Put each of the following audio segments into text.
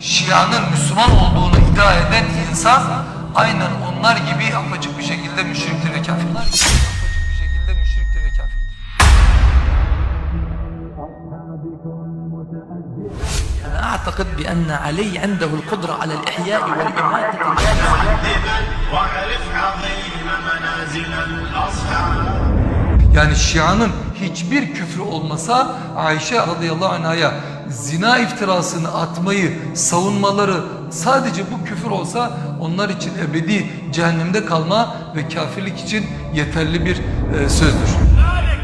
Şia'nın Müslüman olduğunu iddia eden insan aynen onlar gibi apaçık bir şekilde müşriktir ve kafirdir. أعتقد بأن علي عنده القدرة على الإحياء والإماتة Yani Şia'nın hiçbir küfrü olmasa Ayşe radıyallahu anh'a zina iftirasını atmayı, savunmaları sadece bu küfür olsa onlar için ebedi cehennemde kalma ve kafirlik için yeterli bir e, sözdür. ذلك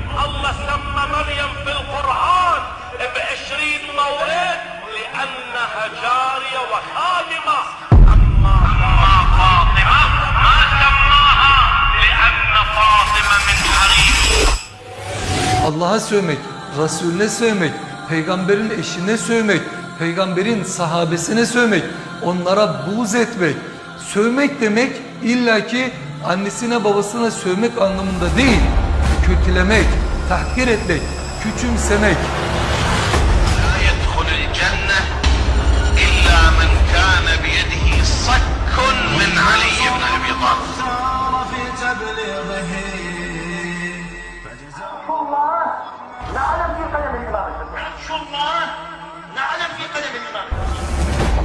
Allah'a sövmek, Resulüne sövmek, peygamberin eşine sövmek, peygamberin sahabesine sövmek, onlara buğz etmek, sövmek demek illaki annesine babasına sövmek anlamında değil, kötülemek, tahkir etmek, küçümsemek.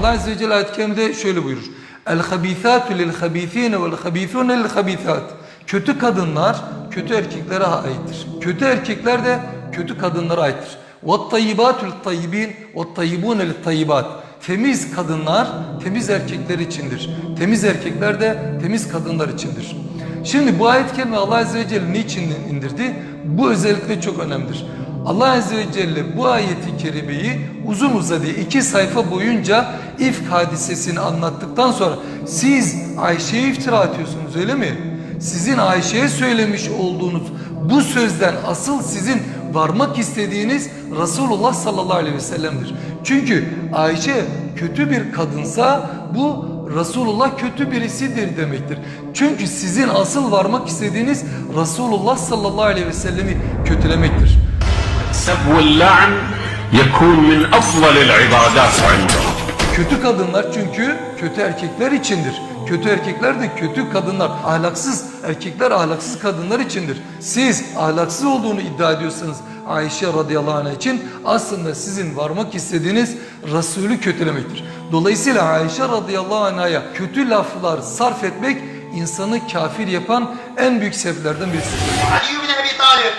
Allah Azze ve Celle kerimede şöyle buyurur. El habithatu lil habithine vel habithune lil habithat. Kötü kadınlar kötü erkeklere aittir. Kötü erkekler de kötü kadınlara aittir. Ve tayyibatu lit tayyibin ve tayyibune lit tayyibat. Temiz kadınlar temiz erkekler içindir. Temiz erkekler de temiz kadınlar içindir. Şimdi bu ayet-i Allah Azze ve Celle niçin indirdi? Bu özellikle çok önemlidir. Allah Azze ve Celle bu ayeti kerimeyi uzun uzadıya iki sayfa boyunca ifk hadisesini anlattıktan sonra siz Ayşe'ye iftira atıyorsunuz öyle mi? Sizin Ayşe'ye söylemiş olduğunuz bu sözden asıl sizin varmak istediğiniz Resulullah sallallahu aleyhi ve sellem'dir. Çünkü Ayşe kötü bir kadınsa bu Resulullah kötü birisidir demektir. Çünkü sizin asıl varmak istediğiniz Resulullah sallallahu aleyhi ve sellemi kötülemektir. السب واللعن يكون من أفضل العبادات عندهم Kötü kadınlar çünkü kötü erkekler içindir. Kötü erkekler de kötü kadınlar, ahlaksız erkekler ahlaksız kadınlar içindir. Siz ahlaksız olduğunu iddia ediyorsanız Ayşe radıyallahu anh için aslında sizin varmak istediğiniz Resulü kötülemektir. Dolayısıyla Ayşe radıyallahu anh'a kötü laflar sarf etmek insanı kafir yapan en büyük sebeplerden birisidir. علي بن أبي طالب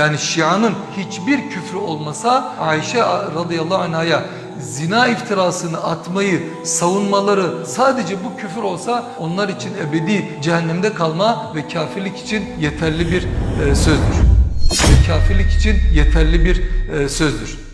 yani Şia'nın hiçbir küfrü olmasa Ayşe radıyallahu anh'a zina iftirasını atmayı, savunmaları sadece bu küfür olsa onlar için ebedi cehennemde kalma ve kafirlik için yeterli bir e, sözdür. Ve kafirlik için yeterli bir e, sözdür.